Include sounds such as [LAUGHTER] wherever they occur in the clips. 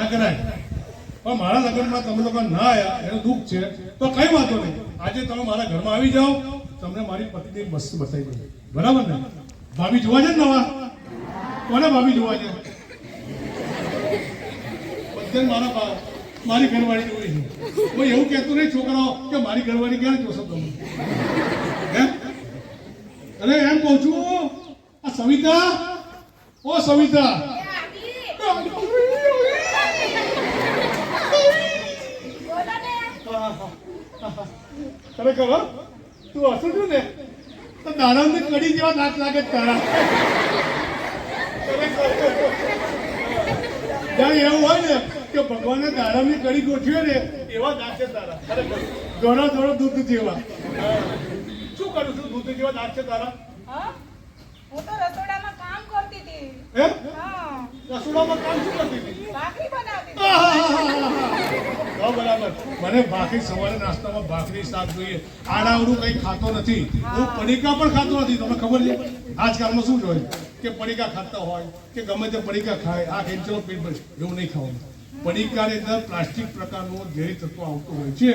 પણ મારા લગ્નમાં તમે લોકો ના આવ્યા એનું દુઃખ છે, તો કઈ વાંધો નહીં. આજે તમે મારા ઘરમાં આવી જાઓ, તમને મારી પત્ની વસ્તુ બતાવી દઉં. બરાબર ને? ભાભી જોવા છે નવા? કોને ભાભી જોવા છે? બધે મારા મારી ઘરવાળી જોઈ છે. કોઈ એવું કહેતું નહીં, છોકરાઓ, કે મારી ઘરવાળી ક્યારે જોશો તમે અરે, એમ કહું છું, આ સવિતા, ઓ સવિતા ખરેખર ખબર તું હસું છું ને તો દાડાની કડી જેવા દાંત લાગે તારા. જાણે એવું હોય ને કે ભગવાને દાડાની કડી ગોઠવી ને એવા દાંત છે તારા. ધોળા ધોળો દૂધ જેવા. શું કરું છું? દૂધ જેવા દાંત છે તારા? હું? તો રસોડામાં કામ કરતી હતી. હે? રસોડામાં કામ શું કરતી હતી? ભાખરી બનાવતી હા, બરાબર. મને ભાખરી સવારે નાસ્તામાં ભાખરી શાક જોઈએ. આડાવડું કંઈ ખાતો નથી. હું પડીકા પણ ખાતો નથી. તમને ખબર છે? આજકાલમાં શું જોઈએ કે પડીકા ખાતા હોય કે ગમે તે પડીકા ખાય આ ખાઈને ચલો નહીં ખાવાનું. પડીકાની અંદર પ્લાસ્ટિક પ્રકારનું ઝેરી તત્વ આવતું હોય છે.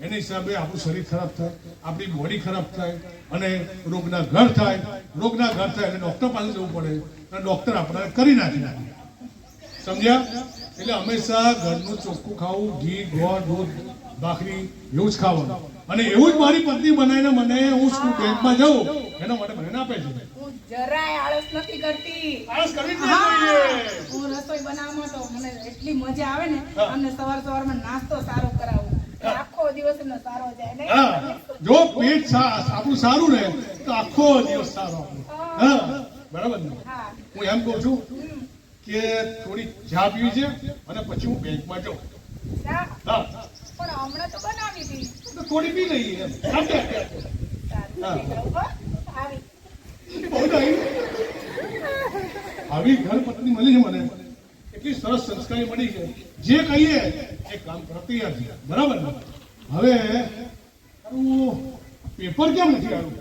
એના હિસાબે આપણું શરીર ખરાબ થાય આપણી બોડી ખરાબ થાય અને રોગના ઘર થાય. રોગના ઘર થાય એટલે ડૉક્ટર પાસે જવું પડે. અને ડૉક્ટર આપણને કરી નાખી નાખે. સમજ્યા? એટલે હંમેશા ઘરનું ચોખ્ખું ખાવું ઘી ગોળ દૂધ ભાખરી એવું જ ખાવાનું. અને એવું જ મારી પત્ની બનાવીને મને હું સ્કૂલ બેંકમાં જાઉં એના માટે મને આપે છે. હું જરાય આળસ નથી કરતી. આળસ કરવી જ જોઈએ. હું રસોઈ બનાવવામાં તો મને એટલી મજા આવે ને. અમને સવાર સવારમાં નાસ્તો સારો કરાવું. આખો દિવસ સારો જાય ને? જો પેટ આપણું સારું રહે તો આખો દિવસ સારો આપણો. હા. બરાબર ને? હું. એમ કહું છું. કે થોડી ચા પીવી છે અને પછી હું બેંકમાં જાઉં. હા. પણ હમણાં તો બનાવી હતી. તો થોડી પી લઈએ એમ. આવી ઘર પત્ની મળી છે મને. એટલી સરસ સંસ્કારી મળી છે. જે કહીએ એ કામ કરતી હતી બરાબર ને? હવે પેપર કેમ નથી આવ્યું?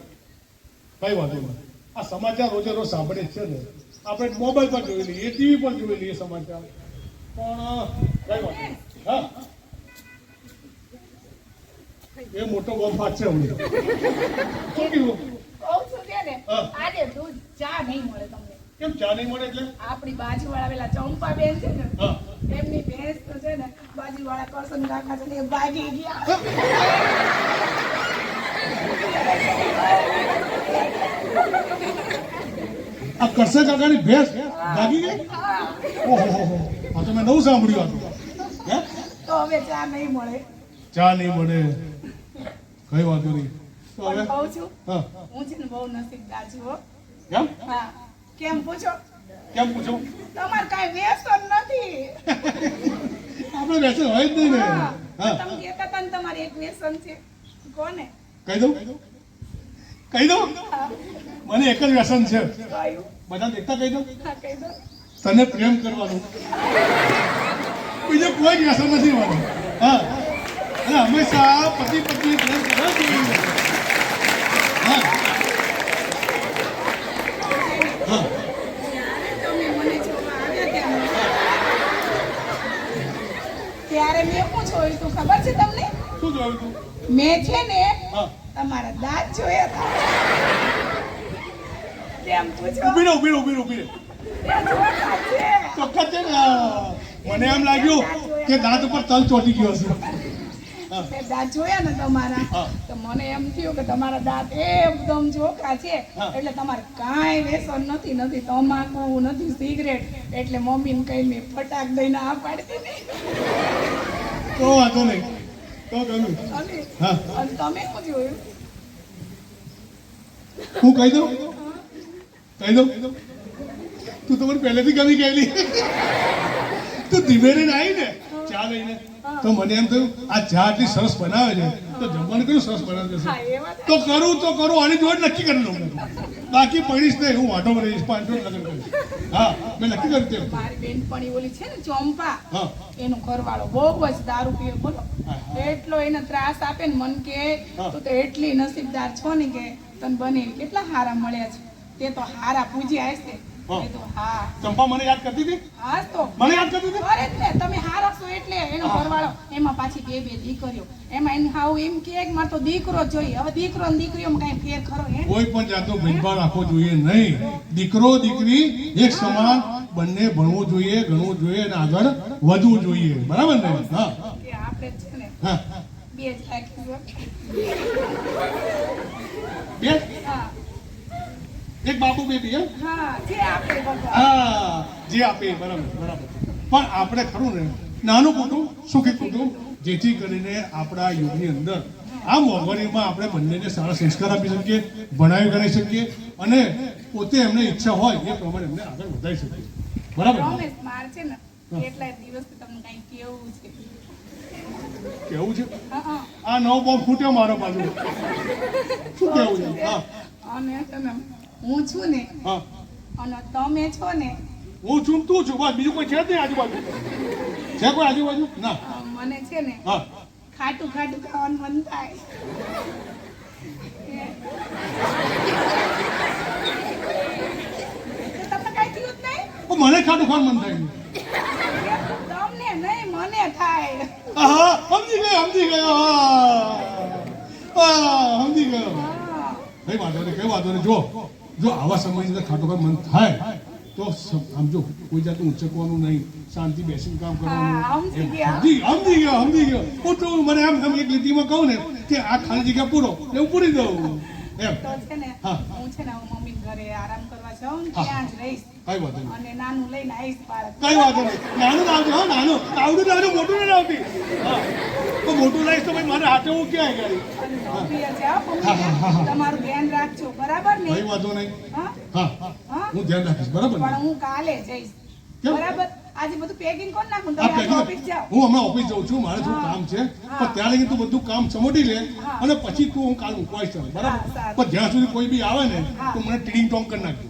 કઈ વાંધો આ સમાચાર રોજે રોજ સાંભળે છે ને. આપણે મોબાઈલ પર જોઈ લઈએ ટીવી પર જોઈ લઈએ સમાચાર. પણ હા. એ મોટો ગોફાટ છે હું શું કીધું? કહું છું કે ને આજે દૂધ ચા નહીં મળે તમને. કેમ ચા નહીં મળે એટલે? આપણી બાજુવાળા પેલા ચંપા બેન છે ને એમની ભેંસ તો છે ને બાજુવાળા કરશન કાકા છે ને ભાગી ગયા. આ કરશે કાકાની ભેંસ? ભાગી ગઈ? ઓહો આ તો મેં નવું સાંભળ્યું આ હે? તો હવે ચા નહીં મળે. ચા નહીં મળે. કઈ વાંધો નહીં. તો હવે? કહું છું. હું. છે ને બહુ નસીબદાર છું કેમ? હા. કેમ પૂછો? કેમ પૂછું? તમારે કાંઈ વ્યસન નથી. આપણે બેસે હોય જ નહીં ને. તમે કહેતા હતા ને તમારે એક વ્યસન છે. કોને? કહી દઉં? કહી દઉં મને એક જ વ્યસન છે. બધા દેખતા કહી દઉં દો. તને પ્રેમ કરવાનું. બીજું કોઈ જ વ્યસન નથી મારું હા. અને હંમેશા પતિ પત્ની પ્રેમ કરવા જોઈએ હા. હા. ત્યારે ત્યારે મેં શું જોયું તું ખબર છે તમને? જોયું તું મેં છે ને તમારા દાંત જોયા હતા. કેમ પૂછો ઊભી રહો ઊભી રહો ઊભી રહો ઊભી રહો. છે. ચોખ્ખા છે ને મને એમ લાગ્યું કે દાંત ઉપર તલ ચોટી ગયો દાંત જોયા ને તમારા તો મને એમ થયું કે તમારા દાંત એકદમ ચોખ્ખા છે. એટલે તમારે કાંઈ વ્યસન નથી નથી તમાકુ નથી સિગરેટ. એટલે મમ્મીને મેં ફટાક દઈને આ પાડતી નહીં. તો વાંધો નહીં. તો ગમ્યું અને હા તમે જોયું? હું કહી દઉં? કહી દઉં? તું તો મને પહેલેથી ગમી ગયેલી. તું ધીમે રહીને આવી ને ચા લઈને. તો મને એમ થયું આ ચા આટલી સરસ બનાવે છે. તો જમવાનું કેવું સરસ બનાવે વાત તો કરું તો કરું. આની જોડે નક્કી કરી લઉં બાકી પડીશ નહીં હું વાંધો રહીશ પાંચ લગ્ન કરીશ હા મેં નક્કી કરી તેમ. મારી બેનપણી ઓલી છે ને ચોંપા હા. એનો ઘરવાળો બહુ જ દારૂ પીએ બોલો. એટલો એને ત્રાસ આપે ને મન કે તું તો એટલી નસીબદાર છો ને કે તને બને કેટલા હારા મળ્યા છે. તે તો હારા પૂજી આવશે ચંપા મને યાદ કરતી હતી? હા તો. મને યાદ કરતી હતી? અરે ને તમે હા રાખશો એટલે એનો ઘરવાળો એમાં પાછી બે બે દીકરીઓ. એમાં એની હાવ એમ કે એક મારે તો દીકરો જ જોઈએ. હવે દીકરો ને દીકરીઓમાં કઈ ફેર ખરો હે? કોઈ પણ જાતનો ભેદભાવ રાખવો જોઈએ નહીં. દીકરો દીકરી એક સમાન બંને ભણવું જોઈએ ગણવું જોઈએ અને આગળ વધવું જોઈએ. બરાબર ને? હા. આપણે છે ને. હા. બે જ રાખીશું બે? એક બાપુ બેબી હા? જે આપણે હા જે આપે બરાબર બરાબર. પણ આપણે ખરું ને નાનું કુટુંબ સુખી કુટુંબ જેથી કરીને આપણા યુગની અંદર આ મોંઘવારીમાં આપણે બંનેને સારા સંસ્કાર આપી શકીએ ભણાવી ગણી શકીએ અને પોતે એમને ઈચ્છા હોય એ પ્રમાણે એમને આગળ વધારી શકીએ. બરાબર માર છે ને કેટલાય દિવસથી તમને કઈ કેવું છે? કેવું. આ નવો બોમ્બ ફૂટ્યો મારો બાજુ. શું કેવું છે? હા. અને હું છું ને હા. અને તમે છો ને હું છું તું છું. બસ બીજું કોઈ છે જ નહીં આજુબાજુ. છે કોઈ આજુબાજુ? ના. મને છે ને હા. ખાટું ખાટું ખાવાનું મન થાય. મને ખાટું ખાવાનું મન થાય. તમને નહીં મને થાય. હા સમજી ગયો સમજી ગયો. હા. સમજી ગયો. કઈ વાંધો નહીં કઈ વાંધો નહીં. જો જો આવા સમયની અંદર ખાટું ખાવાનું મન થાય તો સમજો આમ જો કોઈ જાતનું ઉંચકવાનું નહીં શાંતિ બેસીને કામ કરવાનું હા, સમજી ગયો. સમજી ગયો હું તો મને એમ એમ એક લીટીમાં કહું ને કે આ ખાલી જગ્યા પૂરો એટલે હું પૂરી દઉં. એમ. ને હા. છે ને મમ્મી ઘરે આરામ કરવા જાઉં ત્યાં જ રહીશ. કઈ વાંધો નહીં. અને નાનું લઈને આવીશ બાળક કઈ વાંધો નહીં. નાનું લાવજો હા નાનું. આવડું મોટું નહીં આવતી. હા. તો મોટું લાવીશ તો ભાઈ મારે હાથે હું ક્યાં ગાડી. તમારું ધ્યાન રાખજો બરાબર ને? કોઈ વાંધો નહીં. હા? હા હા. ધ્યાન રાખીશ બરાબર પણ હું કાલે જઈશ. બરાબર? આજે બધું પેકિંગ કોણ નાખું? તમે ઓફિસ જાઓ. હું હમણાં ઓફિસ જાઉં છું મારે થોડું કામ છે. પણ ત્યાં લગી તું બધું કામ સમટી લે અને પછી તું હું કાલ બરાબર? પણ જ્યાં સુધી કોઈ બી આવે ને તો મને ટીડિંગ ટોંગ કરી નાખજો.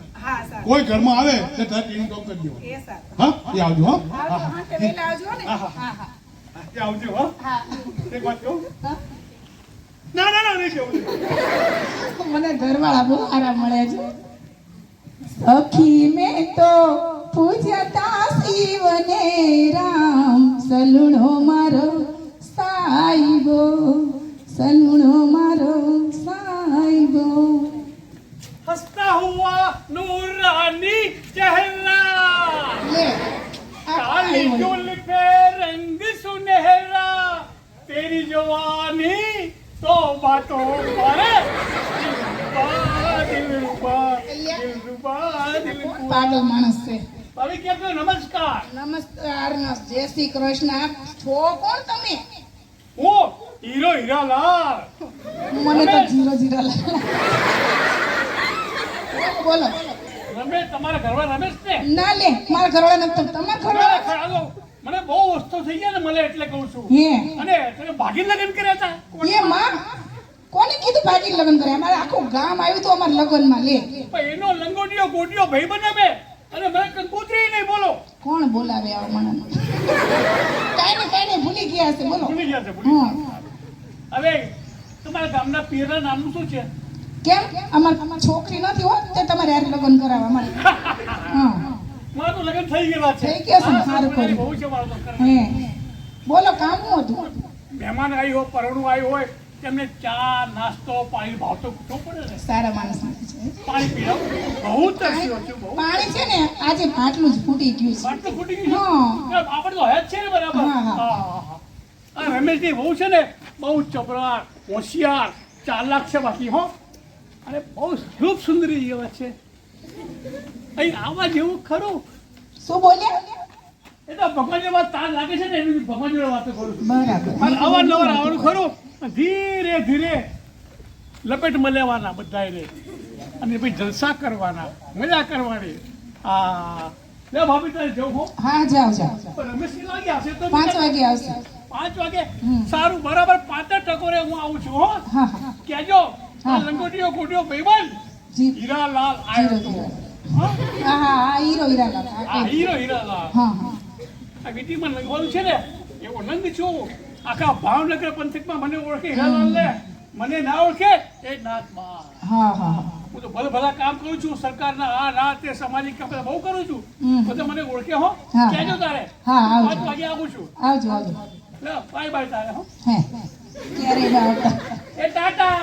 કોઈ ઘરમાં આવે તો તારે ટીડિંગ ટોંગ કરી સારું. હા? એ આવજો હા? હા તે વહેલા આવજો ને. હા, હા. હા. હા. એ આવજો હા. હા. એક વાત કહું? ના ના ના નહીં મને ઘરવાળા બહુ આરામ મળે છે. સખી મેં તો પૂજતા શિવને રામ સલુણો મારો સાઈબો સલુણો પાગલ માણસ છે. છો નમસ્કાર. નમસ્કાર જય શ્રી કૃષ્ણ. છો કોણ તમે? હું હીરો હીરાલાલ. મને તો જીરો જીરો બોલો. રમેશ તમારા ઘરવાળા રમેશ ને ના લે મારા ઘરવાળા નથી તમારા ઘરવાળા. મને બહુ વસ્તુ થઈ ગયા ને મને એટલે કહું છું. હે. અને ભાગી લગ્ન કર્યા હતા? એ માં કોને તો ભાગી લગ્ન કરે. અમારે આખું ગામ આવ્યું તો અમારે લગ્નમાં લે. પણ એનો લંગોટિયો ગોટિયો ભાઈ બનાવે અને મને કંકોત્રી નહીં બોલો. કોણ બોલાવે આ મને કાંઈ ને કાંઈ નહીં ભૂલી ગયા છે બોલો. ભૂલી ગયા છે ભૂલી હવે તમારા ગામના પીરના નામનું શું છે? કેમ? અમાર છોકરી નથી હોત તે તમારે હારે લગ્ન કરાવવા અમારે. [LAUGHS] હા. મારું લગ્ન થઈ ગયેલા છે. થઈ ગયા છે ને, સારું કર્યું. બહુ છે મારું હે. બોલો કામ શું હતું? મહેમાન આવી હોય પરણું આવ્યું હોય તેમને ચા નાસ્તો પાણી ભાવ તો પૂછવો પડે ને. સારા માણસ છે. પાણી પીઓ બહુ તરસ્યો છું બહુ પાણી છે ને આજે માટલું જ ફૂટી ગયું છે. વાત તો ફૂટી ગયું? છે આપણે તો હે જ છે ને બરાબર. હા, હા. રમેશની બહુ છે ને બહુ ચપરાર હોશિયાર ચાલાક છે બાકી હો. અને બહુ રૂપ સુંદરી જેવા છે. અહીં આવા જેવું ખરું? શું બોલ્યા એ તો ભગવાન જેવા તાર લાગે છે ને એની ભગવાન જોડે વાતો કરું બરાબર. નવાર અવારનવાર આવવાનું ખરું? ધીરે ધીરે લપેટમાં લેવાના બધાને અને ભાઈ જલસા કરવાના મજા કરવાની. આ લે ભાભી તારે જવું હો. રમેશ આવશે તો પાંચ વાગે આવશે. પાંચ વાગે? સારું બરાબર પાંચ ટકોરે હું આવું છું હો. કેજો લંગોટીઓ ગોટીઓ ભાઈબંધ. હીરાલાલ આવ્યો હતો. હા? હા હીરો હીરો હીરાલાલ. હા હા. આ વીટીમાં લંગવાનું છે ને એવો નંગ છું. આખા ભાવનગર પંથકમાં મને ઓળખે હીરાલાલ ને મને ના ઓળખે? એ નાથ હા હા હા. તો ભલે ભલા કામ કરું છું સરકારના આ ના તે સામાજિક કામ બહુ કરું છું. બધા મને ઓળખે હો. કહેજો તારે. પાંચ વાગે આવું છું. આવજો આવજો. બાય બાય તારે હો. હે ક્યારે એ ટાટા!